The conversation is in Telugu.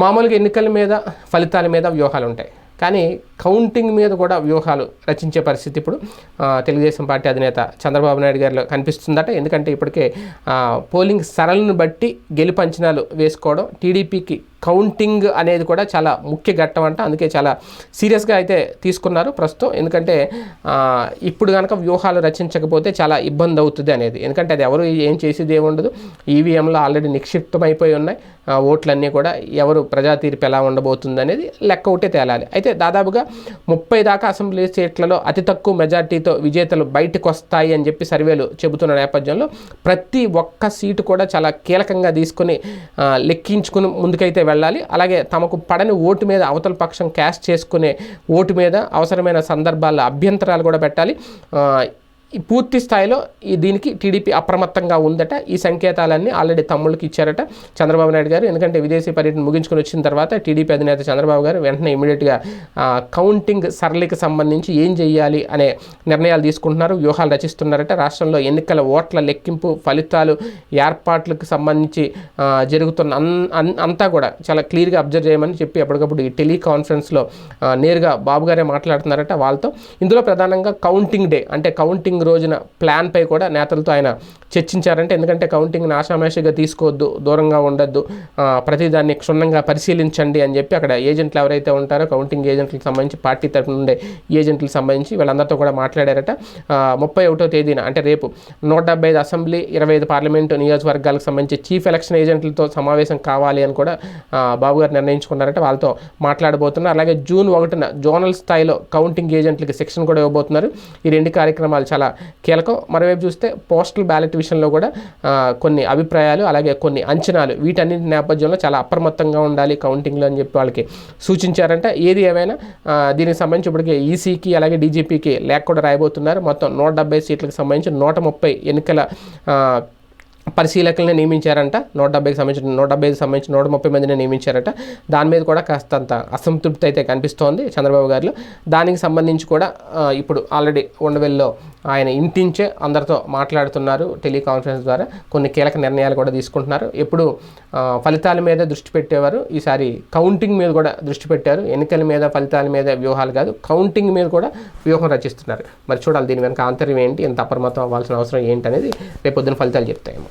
మామూలుగా ఎన్నికల మీద ఫలితాల మీద వ్యూహాలు ఉంటాయి. కానీ కౌంటింగ్ మీద కూడా వ్యూహాలు రచించే పరిస్థితి ఇప్పుడు తెలుగుదేశం పార్టీ అధినేత చంద్రబాబు నాయుడు గారిలో కనిపిస్తుందట. ఎందుకంటే ఇప్పటికే పోలింగ్ సరళను బట్టి గెలుపు అంచనాలు వేసుకోవడం టీడీపీకి కౌంటింగ్ అనేది కూడా చాలా ముఖ్య ఘట్టం అంట. అందుకే చాలా సీరియస్గా అయితే తీసుకున్నారు ప్రస్తుతం. ఎందుకంటే ఇప్పుడు కనుక వ్యూహాలు రచించకపోతే చాలా ఇబ్బంది అవుతుంది అనేది. ఎందుకంటే అది ఎవరు ఏం చేసేది ఏముండదు ఈవీఎంలో ఆల్రెడీ నిక్షిప్తమైపోయి ఉన్నాయి. ఆ, ఓట్లన్నీ కూడా ఎవరు ప్రజా తీర్పు ఎలా ఉండబోతుంది అనేది లెక్క ఒకటే తేలాలి. అయితే దాదాపుగా ముప్పై దాకా అసెంబ్లీ సీట్లలో అతి తక్కువ మెజార్టీతో విజేతలు బయటకు వస్తాయి అని చెప్పి సర్వేలు చెబుతున్న నేపథ్యంలో ప్రతి ఒక్క సీటు కూడా చాలా కీలకంగా తీసుకుని లెక్కించుకుని ముందుకైతే వెళ్ళాలి. అలాగే తమకు పడని ఓటు మీద అవతల పక్షం క్యాష్ చేసుకునే ఓటు మీద అవసరమైన సందర్భాల్లో అభ్యంతరాలు కూడా పెట్టాలి. పూర్తి స్థాయిలో ఈ దీనికి టీడీపీ అప్రమత్తంగా ఉందట. ఈ సంకేతాలన్నీ ఆల్రెడీ తమ్ముళ్ళకి ఇచ్చారట చంద్రబాబు నాయుడు గారు. ఎందుకంటే విదేశీ పర్యటన ముగించుకొని వచ్చిన తర్వాత టీడీపీ అధినేత చంద్రబాబు గారు వెంటనే ఇమీడియట్గా కౌంటింగ్ సరళికి సంబంధించి ఏం చేయాలి అనే నిర్ణయాలు తీసుకుంటున్నారు. వ్యూహాలు రచిస్తున్నారట. రాష్ట్రంలో ఎన్నికల ఓట్ల లెక్కింపు ఫలితాలు ఏర్పాట్లకు సంబంధించి జరుగుతున్న అన్ అన్- అంతా కూడా చాలా క్లియర్గా అబ్జర్వ్ చేయమని చెప్పి ఎప్పటికప్పుడు ఈ టెలికాన్ఫరెన్స్లో నేరుగా బాబు గారే మాట్లాడుతున్నారట వాళ్ళతో. ఇందులో ప్రధానంగా కౌంటింగ్ డే అంటే కౌంటింగ్ రోజున ప్లాన్పై కూడా నేతలతో ఆయన చర్చించారంటే ఎందుకంటే కౌంటింగ్ని ఆషామాషిగా తీసుకోవద్దు దూరంగా ఉండొద్దు ప్రతిదాన్ని క్షుణ్ణంగా పరిశీలించండి అని చెప్పి అక్కడ ఏజెంట్లు ఎవరైతే ఉంటారో కౌంటింగ్ ఏజెంట్లకు సంబంధించి పార్టీ తరఫున ఉండే ఏజెంట్లకు సంబంధించి వీళ్ళందరితో కూడా మాట్లాడారట. ముప్పై ఒకటో తేదీన అంటే రేపు నూట డెబ్బై ఐదు అసెంబ్లీ ఇరవై ఐదు పార్లమెంటు నియోజకవర్గాలకు సంబంధించి చీఫ్ ఎలక్షన్ ఏజెంట్లతో సమావేశం కావాలి అని కూడా బాబు గారు నిర్ణయించుకున్నారట వాళ్ళతో మాట్లాడబోతున్నారు. అలాగే జూన్ ఒకటిన జోనల్ స్థాయిలో కౌంటింగ్ ఏజెంట్లకి శిక్షణ కూడా ఇవ్వబోతున్నారు. ఈ రెండు కార్యక్రమాలు చాలా కీలకం. మరోవైపు చూస్తే పోస్టల్ బ్యాలెట్ విషయంలో కూడా కొన్ని అభిప్రాయాలు అలాగే కొన్ని అంచనాలు వీటన్నిటి నేపథ్యంలో చాలా అప్రమత్తంగా ఉండాలి కౌంటింగ్లో అని చెప్పి వాళ్ళకి సూచించారంటే. ఏది ఏమైనా దీనికి సంబంధించి ఇప్పటికే ఈసీకి అలాగే డీజీపీకి లేఖ కూడా రాయబోతున్నారు. మొత్తం నూట డెబ్బై సీట్లకు సంబంధించి నూట ముప్పై ఎన్నికల పరిశీలకుల్ని నియమించారంట. నూట డెబ్బైకి సంబంధించిన నూట డెబ్బైకి సంబంధించిన నూట ముప్పై మందిని నియమించారట. దాని మీద కూడా కాస్తంత అసంతృప్తి అయితే కనిపిస్తోంది చంద్రబాబు గారిలో. దానికి సంబంధించి కూడా ఇప్పుడు ఆల్రెడీ ఉండవెల్లో ఆయన ఇంటించే అందరితో మాట్లాడుతున్నారు టెలికాన్ఫరెన్స్ ద్వారా. కొన్ని కీలక నిర్ణయాలు కూడా తీసుకుంటున్నారు. ఎప్పుడు ఫలితాల మీద దృష్టి పెట్టేవారు. ఈసారి కౌంటింగ్ మీద కూడా దృష్టి పెట్టారు. ఎన్నికల మీద ఫలితాల మీద వ్యూహాలు కాదు కౌంటింగ్ మీద కూడా వ్యూహం రచిస్తున్నారు. మరి చూడాలి దీని వెనక ఆంతర్యం ఏంటి ఎంత అప్రమత్తం అవ్వాల్సిన అవసరం ఏంటి అనేది రేపొద్దున ఫలితాలు చెప్తాయేమో.